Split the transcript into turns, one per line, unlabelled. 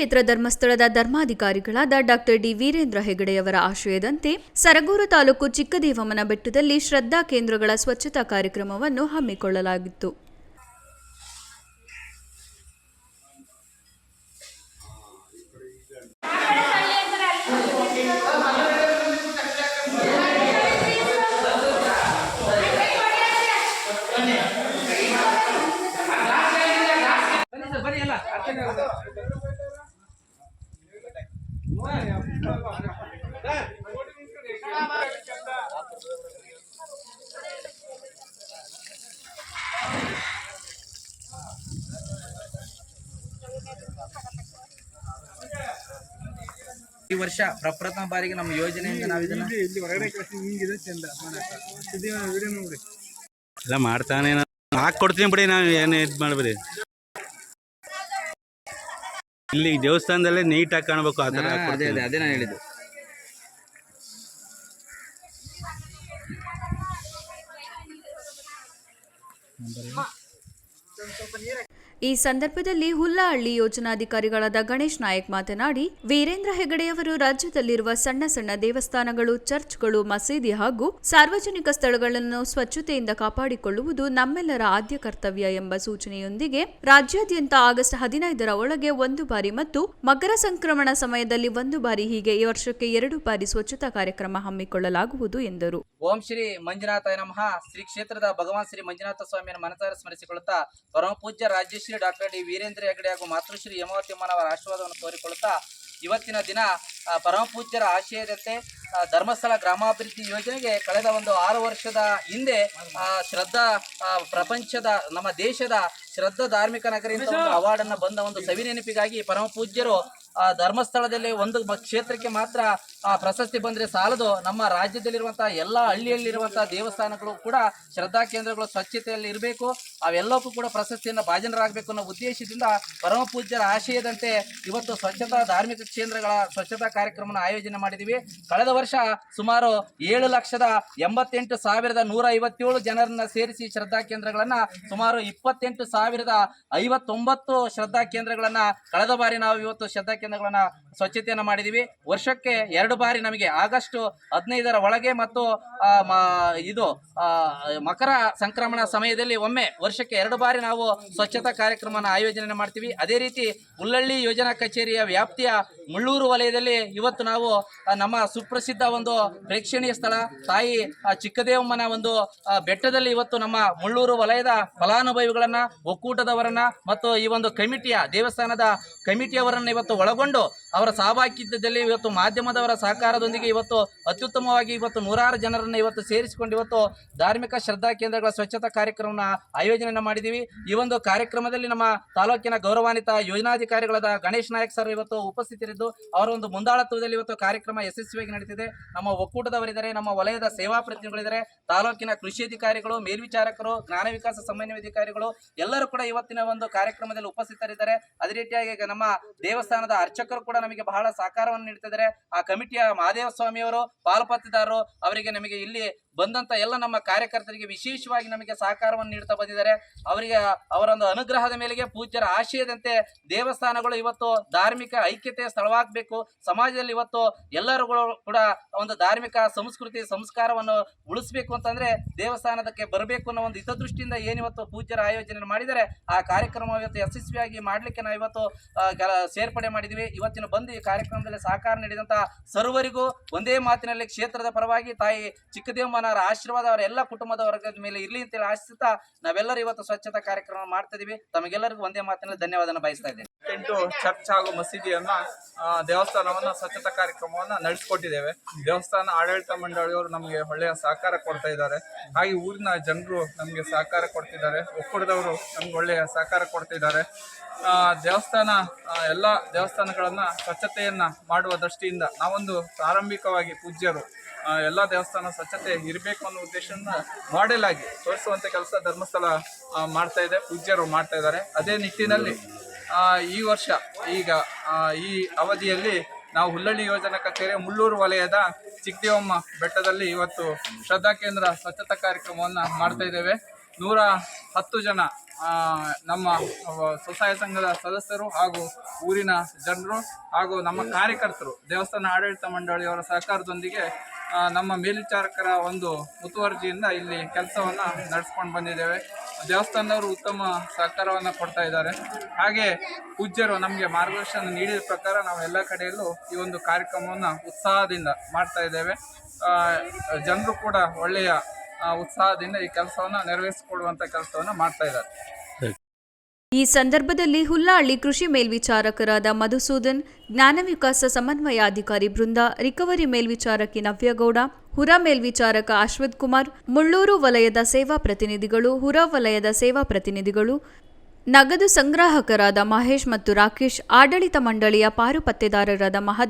ಕ್ಷೇತ್ರ ಧರ್ಮಸ್ಥಳದ ಧರ್ಮಾಧಿಕಾರಿಗಳಾದ ಡಾಕ್ಟರ್ ಡಿ ವೀರೇಂದ್ರ ಹೆಗಡೆಯವರ ಆಶಯದಂತೆ ಸರಗೂರು ತಾಲೂಕು ಚಿಕ್ಕದೇವಮ್ಮನ ಬೆಟ್ಟದಲ್ಲಿ ಶ್ರದ್ಧಾ ಕೇಂದ್ರಗಳ ಸ್ವಚ್ಛತಾ ಕಾರ್ಯಕ್ರಮವನ್ನು ಹಮ್ಮಿಕೊಳ್ಳಲಾಗಿತ್ತು.
ಈ ವರ್ಷ ಪ್ರಪ್ರಥಮ ಬಾರಿಗೆ ನಮ್ಮ ಯೋಜನೆಯಿಂದ ನಾವು ಇದನ್ನ
ಇಲ್ಲಿ ಹೊರಗಡೆ ಕಳಿಸಿ ಹಿಂಗಿದೆ ಚಂದ ವಿಡಿಯೋ ನೋಡಿ
ಎಲ್ಲ ಮಾಡ್ತಾನೆ ಹಾಕಿ ಕೊಡ್ತೀನಿ ಬಿಡಿ ನಾವು ಏನು ಇದು ಮಾಡಬೇಡಿ. ಇಲ್ಲಿ ದೇವಸ್ಥಾನದಲ್ಲೇ ನೀಟಾಗಿ ಕಾಣಬೇಕು ಆ ಥರ
ಹಾ, ಅದೇ
ಹಾಕ್ಕೊಡ್ತೀನಿ.
ಅದೇ ಅದೇ ನಾನು ಹೇಳಿದ್ದು
ಈ ಸಂದರ್ಭದಲ್ಲಿ ಹುಲ್ಲಹಳ್ಳಿ ಯೋಜನಾಧಿಕಾರಿಗಳಾದ ಗಣೇಶ್ ನಾಯಕ್ ಮಾತನಾಡಿ, ವೀರೇಂದ್ರ ಹೆಗಡೆಯವರು ರಾಜ್ಯದಲ್ಲಿರುವ ಸಣ್ಣ ಸಣ್ಣ ದೇವಸ್ಥಾನಗಳು, ಚರ್ಚ್ಗಳು, ಮಸೀದಿ ಹಾಗೂ ಸಾರ್ವಜನಿಕ ಸ್ಥಳಗಳನ್ನು ಸ್ವಚ್ಛತೆಯಿಂದ ಕಾಪಾಡಿಕೊಳ್ಳುವುದು ನಮ್ಮೆಲ್ಲರ ಆದ್ಯ ಕರ್ತವ್ಯ ಎಂಬ ಸೂಚನೆಯೊಂದಿಗೆ ರಾಜ್ಯಾದ್ಯಂತ ಆಗಸ್ಟ್ ಹದಿನೈದರ ಒಳಗೆ ಒಂದು ಬಾರಿ ಮತ್ತು ಮಕರ ಸಂಕ್ರಮಣ ಸಮಯದಲ್ಲಿ ಒಂದು ಬಾರಿ ಹೀಗೆ ಈ ವರ್ಷಕ್ಕೆ ಎರಡು ಬಾರಿ ಸ್ವಚ್ಛತಾ ಕಾರ್ಯಕ್ರಮ ಹಮ್ಮಿಕೊಳ್ಳಲಾಗುವುದು ಎಂದರು.
ಓಂ ಶ್ರೀ ಮಂಜುನಾಥ ನಮಃ. ಶ್ರೀ ಕ್ಷೇತ್ರದ ಭಗವಾನ್ ಶ್ರೀ ಮಂಜುನಾಥ ಸ್ವಾಮಿಯನ್ನು ಮನಸಾರ ಸ್ಮರಿಸಿಕೊಳ್ಳುತ್ತಾ ಪರಮ ಪೂಜ್ಯ ರಾಜ್ಯಶ್ರೀ ಡಾಕ್ಟರ್ ಡಿ ವೀರೇಂದ್ರ ಹೆಗಡೆ ಹಾಗೂ ಮಾತೃಶ್ರೀ ಯಮವತಿಮ್ಮನವರ ಆಶೀರ್ವಾದವನ್ನು ಕೋರಿಕೊಳ್ಳುತ್ತಾ ಇವತ್ತಿನ ದಿನ ಪರಮಪೂಜ್ಯರ ಪರಮ ಪೂಜ್ಯರ ಆಶಯದಂತೆ ಧರ್ಮಸ್ಥಳ ಗ್ರಾಮಾಭಿವೃದ್ಧಿ ಯೋಜನೆಗೆ ಕಳೆದ ಒಂದು ಆರು ವರ್ಷದ ಹಿಂದೆ ಆ, ಶ್ರದ್ಧಾ ಪ್ರಪಂಚದ ನಮ್ಮ ದೇಶದ ಶ್ರದ್ಧಾ ಧಾರ್ಮಿಕ ನಗರಿ ಅವಾರ್ಡನ್ನು ಬಂದ ಒಂದು ಸವಿ ನೆನಪಿಗಾಗಿ ಪರಮ ಪೂಜ್ಯರು ಆ, ಧರ್ಮಸ್ಥಳದಲ್ಲಿ ಒಂದು ಕ್ಷೇತ್ರಕ್ಕೆ ಮಾತ್ರ ಆ, ಪ್ರಶಸ್ತಿ ಬಂದರೆ ಸಾಲದು. ನಮ್ಮ ರಾಜ್ಯದಲ್ಲಿರುವಂಥ ಎಲ್ಲ ಹಳ್ಳಿಯಲ್ಲಿರುವಂಥ ದೇವಸ್ಥಾನಗಳು ಕೂಡ ಶ್ರದ್ಧಾ ಕೇಂದ್ರಗಳು ಸ್ವಚ್ಛತೆಯಲ್ಲಿ ಇರಬೇಕು. ಅವೆಲ್ಲಕ್ಕೂ ಕೂಡ ಪ್ರಶಸ್ತಿಯನ್ನು ಭಾಜನರಾಗಬೇಕು ಅನ್ನೋ ಉದ್ದೇಶದಿಂದ ಪರಮ ಪೂಜ್ಯರ ಆಶಯದಂತೆ ಇವತ್ತು ಸ್ವಚ್ಛತಾ ಧಾರ್ಮಿಕ ಕೇಂದ್ರಗಳ ಸ್ವಚ್ಛತಾ ಕಾರ್ಯಕ್ರಮನ ಆಯೋಜನೆ ಮಾಡಿದ್ದೀವಿ ಕಳೆದ ವರ್ಷ ಸುಮಾರು ಏಳು ಲಕ್ಷದ ಎಂಬತ್ತೆಂಟು ಸಾವಿರದ ನೂರ ಐವತ್ತೇಳು ಜನರನ್ನ ಸೇರಿಸಿ ಶ್ರದ್ಧಾ ಕೇಂದ್ರಗಳನ್ನ ಸುಮಾರು ಇಪ್ಪತ್ತೆಂಟು ಸಾವಿರದ ಐವತ್ತೊಂಬತ್ತು ಶ್ರದ್ಧಾ ಕೇಂದ್ರಗಳನ್ನ ಕಳೆದ ಬಾರಿ ನಾವು ಇವತ್ತು ಶ್ರದ್ಧಾ ಕೇಂದ್ರಗಳನ್ನ ಸ್ವಚ್ಛತೆಯನ್ನ ಮಾಡಿದೀವಿ. ವರ್ಷಕ್ಕೆ ಎರಡು ಬಾರಿ ನಮಗೆ ಆಗಸ್ಟ್ ಹದಿನೈದರ ಒಳಗೆ ಮತ್ತು ಇದು ಮಕರ ಸಂಕ್ರಮಣ ಸಮಯದಲ್ಲಿ ಒಮ್ಮೆ ವರ್ಷಕ್ಕೆ ಎರಡು ಬಾರಿ ನಾವು ಸ್ವಚ್ಛತಾ ಕಾರ್ಯಕ್ರಮನ ಆಯೋಜನೆ ಮಾಡ್ತೀವಿ. ಅದೇ ರೀತಿ ಹುಲ್ಲಳ್ಳಿ ಯೋಜನಾ ಕಚೇರಿಯ ವ್ಯಾಪ್ತಿಯ ಮುಳ್ಳೂರು ವಲಯದಲ್ಲಿ ಇವತ್ತು ನಾವು ನಮ್ಮ ಸುಪ್ರಸಿದ್ಧ ಒಂದು ಪ್ರೇಕ್ಷಣೀಯ ಸ್ಥಳ, ತಾಯಿ ಚಿಕ್ಕದೇವಮ್ಮನ ಒಂದು ಬೆಟ್ಟದಲ್ಲಿ ಇವತ್ತು ನಮ್ಮ ಮುಳ್ಳೂರು ವಲಯದ ಫಲಾನುಭವಿಗಳನ್ನ, ಒಕ್ಕೂಟದವರನ್ನ ಮತ್ತು ಈ ಒಂದು ಕಮಿಟಿಯ ದೇವಸ್ಥಾನದ ಕಮಿಟಿಯವರನ್ನ ಇವತ್ತು ಒಳಗೊಂಡು ಅವರ ಸಹಭಾಗಿತ್ವದಲ್ಲಿ ಇವತ್ತು ಮಾಧ್ಯಮದವರ ಸಹಕಾರದೊಂದಿಗೆ ಇವತ್ತು ಅತ್ಯುತ್ತಮವಾಗಿ ಇವತ್ತು ನೂರಾರು ಜನರನ್ನು ಇವತ್ತು ಸೇರಿಸಿಕೊಂಡು ಇವತ್ತು ಧಾರ್ಮಿಕ ಶ್ರದ್ಧಾ ಕೇಂದ್ರಗಳ ಸ್ವಚ್ಛತಾ ಕಾರ್ಯಕ್ರಮನ ಆಯೋಜನೆಯನ್ನು ಮಾಡಿದ್ದೀವಿ. ಈ ಒಂದು ಕಾರ್ಯಕ್ರಮದಲ್ಲಿ ನಮ್ಮ ತಾಲೂಕಿನ ಗೌರವಾನ್ವಿತ ಯೋಜನಾಧಿಕಾರಿಗಳಾದ ಗಣೇಶ್ ನಾಯಕ್ ಸರ್ ಇವತ್ತು ಉಪಸ್ಥಿತರಿದ್ದು, ಅವರ ಒಂದು ಮುಂದಾಳತ್ವದಲ್ಲಿ ಇವತ್ತು ಕಾರ್ಯಕ್ರಮ ಯಶಸ್ವಿಯಾಗಿ ನಡೀತಿದೆ. ನಮ್ಮ ಒಕ್ಕೂಟದವರಿದ್ದಾರೆ, ನಮ್ಮ ವಲಯದ ಸೇವಾ ಪ್ರತಿನಿಧಿಗಳಿದ್ದಾರೆ, ತಾಲೂಕಿನ ಕೃಷಿ ಅಧಿಕಾರಿಗಳು, ಮೇಲ್ವಿಚಾರಕರು, ಜ್ಞಾನ ವಿಕಾಸ ಸಮನ್ವಯ ಅಧಿಕಾರಿಗಳು, ಎಲ್ಲರೂ ಕೂಡ ಇವತ್ತಿನ ಒಂದು ಕಾರ್ಯಕ್ರಮದಲ್ಲಿ ಉಪಸ್ಥಿತರಿದ್ದಾರೆ. ಅದೇ ರೀತಿಯಾಗಿ ನಮ್ಮ ದೇವಸ್ಥಾನದ ಅರ್ಚಕರು ಕೂಡ ನಮಗೆ ಬಹಳ ಸಹಕಾರವನ್ನು ನೀಡ್ತಿದ್ದಾರೆ. ಆ ಕಮಿಟಿಯ ಮಹಾದೇವ ಸ್ವಾಮಿಯವರು ಪಾಲ್ಪತ್ತಿದಾರರು ಅವರಿಗೆ ನಮಗೆ ಇಲ್ಲಿ ಬಂದಂತ ಎಲ್ಲ ನಮ್ಮ ಕಾರ್ಯಕರ್ತರಿಗೆ ವಿಶೇಷವಾಗಿ ನಮಗೆ ಸಹಕಾರವನ್ನು ನೀಡ್ತಾ ಬಂದಿದ್ದಾರೆ. ಅವರಿಗೆ ಅವರೊಂದು ಅನುಗ್ರಹದ ಮೇಲೆಗೆ ಪೂಜ್ಯರ ಆಶಯದಂತೆ ದೇವಸ್ಥಾನಗಳು ಇವತ್ತು ಧಾರ್ಮಿಕ ಐಕ್ಯತೆ ಸ್ಥಳವಾಗಬೇಕು. ಸಮಾಜದಲ್ಲಿ ಇವತ್ತು ಎಲ್ಲರೂ ಕೂಡ ಒಂದು ಧಾರ್ಮಿಕ ಸಂಸ್ಕೃತಿ ಸಂಸ್ಕಾರವನ್ನು ಉಳಿಸ್ಬೇಕು ಅಂತಂದ್ರೆ ದೇವಸ್ಥಾನದಕ್ಕೆ ಬರಬೇಕು ಅನ್ನೋ ಒಂದು ಹಿತದೃಷ್ಟಿಯಿಂದ ಏನಿವತ್ತು ಪೂಜ್ಯರ ಆಯೋಜನೆ ಮಾಡಿದರೆ ಆ ಕಾರ್ಯಕ್ರಮ ಇವತ್ತು ಯಶಸ್ವಿಯಾಗಿ ಮಾಡಲಿಕ್ಕೆ ನಾವು ಇವತ್ತು ಸೇರ್ಪಡೆ ಮಾಡಿದ್ವಿ. ಇವತ್ತಿನ ಬಂದು ಈ ಕಾರ್ಯಕ್ರಮದಲ್ಲಿ ಸಹಕಾರ ನೀಡಿದಂತಹ ಸರ್ವರಿಗೂ ಒಂದೇ ಮಾತಿನಲ್ಲಿ ಕ್ಷೇತ್ರದ ಪರವಾಗಿ ತಾಯಿ ಚಿಕ್ಕದೇವಮ್ಮನವರ ಆಶೀರ್ವಾದ ಅವರ ಎಲ್ಲ ಕುಟುಂಬದ ವರ್ಗದ ಮೇಲೆ ಇರಲಿ ಅಂತೇಳಿ ಆಶಿಸುತ್ತಾ ನಾವೆಲ್ಲರೂ ಇವತ್ತು ಸ್ವಚ್ಛತಾ ಕಾರ್ಯಕ್ರಮ ಮಾಡ್ತಾ ಇದೀವಿ. ತಮಗೆಲ್ಲರಿಗೂ ಒಂದೇ ಮಾತಿನಲ್ಲಿ ಧನ್ಯವಾದನ ಬಯಸ್ತಾ ಇದ್ದೇನೆ.
ಚರ್ಚ್ ಹಾಗೂ ಮಸೀದಿಯನ್ನ ದೇವಸ್ಥಾನವನ್ನ ಸ್ವಚ್ಛತಾ ಕಾರ್ಯಕ್ರಮವನ್ನ ನಡೆಸ್ಕೊಟ್ಟಿದ್ದೇವೆ. ದೇವಸ್ಥಾನ ಆಡಳಿತ ಮಂಡಳಿಯವರು ನಮಗೆ ಒಳ್ಳೆಯ ಸಹಕಾರ ಕೊಡ್ತಾ ಇದ್ದಾರೆ. ಹಾಗೆ ಊರಿನ ಜನರು ನಮಗೆ ಸಹಕಾರ ಕೊಡ್ತಿದ್ದಾರೆ. ಒಕ್ಕೂಟದವರು ನಮ್ಗೆ ಒಳ್ಳೆಯ ಸಹಕಾರ ಕೊಡ್ತಿದ್ದಾರೆ. ದೇವಸ್ಥಾನ ಎಲ್ಲ ದೇವಸ್ಥಾನಗಳನ್ನ ಸ್ವಚ್ಛತೆಯನ್ನ ಮಾಡುವ ದೃಷ್ಟಿಯಿಂದ ನಾವೊಂದು ಪ್ರಾರಂಭಿಕವಾಗಿ ಪೂಜ್ಯರು. ಎಲ್ಲ ದೇವಸ್ಥಾನ ಸ್ವಚ್ಛತೆ ಇರಬೇಕು ಅನ್ನೋ ಉದ್ದೇಶನ ಮಾಡೆಲ್ ಆಗಿ ತೋರಿಸುವಂತ ಕೆಲಸ ಧರ್ಮಸ್ಥಳ ಮಾಡ್ತಾ ಇದೆ, ಪೂಜ್ಯರು ಮಾಡ್ತಾ ಇದ್ದಾರೆ. ಅದೇ ನಿಟ್ಟಿನಲ್ಲಿ ಈ ವರ್ಷ ಈಗ ಈ ಅವಧಿಯಲ್ಲಿ ನಾವು ಹುಲ್ಲಳ್ಳಿ ಯೋಜನಾ ಕಚೇರಿ ಮುಳ್ಳೂರು ವಲಯದ ಚಿಕ್ಕದೇವಮ್ಮ ಬೆಟ್ಟದಲ್ಲಿ ಇವತ್ತು ಶ್ರದ್ಧಾ ಕೇಂದ್ರ ಸ್ವಚ್ಛತಾ ಕಾರ್ಯಕ್ರಮವನ್ನು ಮಾಡ್ತಾ ಇದ್ದೇವೆ. ನೂರ ಹತ್ತು ಜನ ನಮ್ಮ ಸ್ವಸಹಾಯ ಸಂಘದ ಸದಸ್ಯರು ಹಾಗೂ ಊರಿನ ಜನರು ಹಾಗೂ ನಮ್ಮ ಕಾರ್ಯಕರ್ತರು, ದೇವಸ್ಥಾನ ಆಡಳಿತ ಮಂಡಳಿಯವರ ಸಹಕಾರದೊಂದಿಗೆ ನಮ್ಮ ಮೇಲ್ವಿಚಾರಕರ ಒಂದು ಮುತುವರ್ಜಿಯಿಂದ ಇಲ್ಲಿ ಕೆಲಸವನ್ನು ನಡೆಸ್ಕೊಂಡು ಬಂದಿದ್ದೇವೆ. ದೇವಸ್ಥಾನದವರು ಉತ್ತಮ ಸಹಕಾರವನ್ನು ಕೊಡ್ತಾ ಇದ್ದಾರೆ. ಹಾಗೆ ಪೂಜ್ಯರು ನಮಗೆ ಮಾರ್ಗದರ್ಶನ ನೀಡಿದ ಪ್ರಕಾರ ನಾವು ಎಲ್ಲ ಕಡೆಯಲ್ಲೂ ಈ ಒಂದು ಕಾರ್ಯಕ್ರಮವನ್ನು ಉತ್ಸಾಹದಿಂದ ಮಾಡ್ತಾ ಇದ್ದೇವೆ. ಜನರು ಕೂಡ ಒಳ್ಳೆಯ ಉತ್ಸಾಹದಿಂದ ಈ ಕೆಲಸವನ್ನು ನೆರವೇರಿಸಿಕೊಡುವಂಥ ಕೆಲಸವನ್ನು ಮಾಡ್ತಾ ಇದ್ದಾರೆ.
ಈ ಸಂದರ್ಭದಲ್ಲಿ ಹುಲ್ಲಾಳಿ ಕೃಷಿ ಮೇಲ್ವಿಚಾರಕರಾದ ಮಧುಸೂದನ್ ಜ್ಞಾನ ವಿಕಾಸ ಸಮನ್ವಯಾಧಿಕಾರಿ ಬೃಂದ, ರಿಕವರಿ ಮೇಲ್ವಿಚಾರಕಿ ನವ್ಯಗೌಡ, ಹುರ ಮೇಲ್ವಿಚಾರಕ ಅಶ್ವಥ್ ಕುಮಾರ್, ಮುಳ್ಳೂರು ವಲಯದ ಸೇವಾ ಪ್ರತಿನಿಧಿಗಳು, ಹುರ ವಲಯದ ಸೇವಾ ಪ್ರತಿನಿಧಿಗಳು, ನಗದು ಸಂಗ್ರಾಹಕರಾದ ಮಹೇಶ್ ಮತ್ತು ರಾಕೇಶ್, ಆಡಳಿತ ಮಂಡಳಿಯ ಪಾರುಪತ್ತೆದಾರರಾದ ಮಹದೇವ್